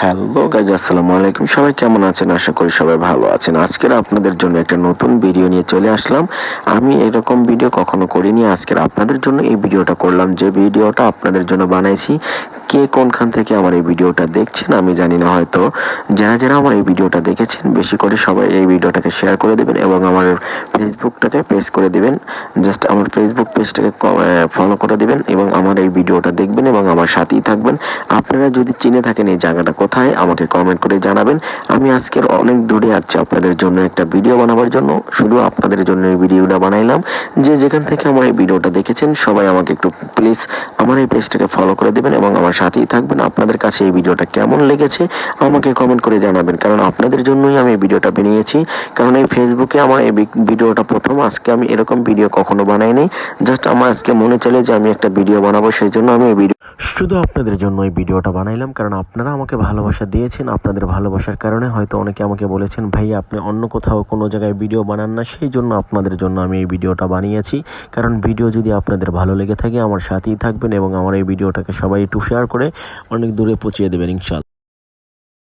Hello guys আসসালামু আলাইকুম। সবাই কেমন আছেন? আশা করি সবাই ভালো আছেন। আজকের আপনাদের জন্য একটা নতুন ভিডিও নিয়ে চলে আসলাম। আমি এরকম ভিডিও কখনো করিনি। আজকের আপনাদের জন্য এই ভিডিওটা করলাম। যে ভিডিওটা আপনাদের জন্য বানাইছি, কে কোনখান থেকে আমার এই ভিডিওটা দেখছেন আমি জানি না হয়তো। যারা যারা আমার এই ভিডিওটা দেখেছেন, বেশি করে সবাই এই ভিডিওটাকে শেয়ার করে দেবেন এবং আমার ফেসবুকটাকে পেজ করে দিবেন। জাস্ট আমার ফেসবুক পেজটাকে ফলো করে দিবেন এবং আমার এই ভিডিওটা দেখবেন এবং আমার সাথেই থাকবেন। আপনারা যদি চিনে থাকেন এই জায়গাটা কোথায়, আমাকে কমেন্ট করে জানাবেন। আমি আজকের অনেক দূরে আছি আপনাদের জন্য একটা ভিডিও বানাবার জন্য। শুধু আপনাদের জন্য এই ভিডিওটা বানাইলাম। যে যেখান থেকে আমার এই ভিডিওটা দেখেছেন, সবাই আমাকে একটু প্লিজ আমার এই পেজটাকে ফলো করে দেবেন এবং আমার সাথেই থাকবেন। আপনাদের কাছে এই ভিডিওটা কেমন লেগেছে, আমাকে কমেন্ট করে জানাবেন। কারণ আপনাদের জন্যই আমি এই ভিডিওটা বানিয়েছি। কারণ এই ফেসবুকে আমার এই ভিডিওটা প্রথম। আজকে আমি এরকম ভিডিও কখনো বানাইনি জাস্ট আমার আজকে মনে চলে যে আমি একটা ভিডিও বানাবো, সেই জন্য আমি এই ভিডিও শুধু আপনাদের জন্য এই ভিডিওটা বানাইলাম। কারণ আপনারা আমাকে ভালোবাসা দিয়েছেন, আপনাদের ভালোবাসার কারণে হয়তো অনেকে আমাকে বলেছেন, ভাই, আপনি অন্য কোথাও কোনো জায়গায় ভিডিও বানান না। সেই জন্য আপনাদের জন্য আমি এই ভিডিওটা বানিয়েছি। কারণ ভিডিও যদি আপনাদের ভালো লেগে থাকে, আমার সাথেই থাকবেন এবং আমার এই ভিডিওটাকে সবাই একটু শেয়ার করে অনেক দূরে পৌঁছিয়ে দেবেন ইনশাল্লাহ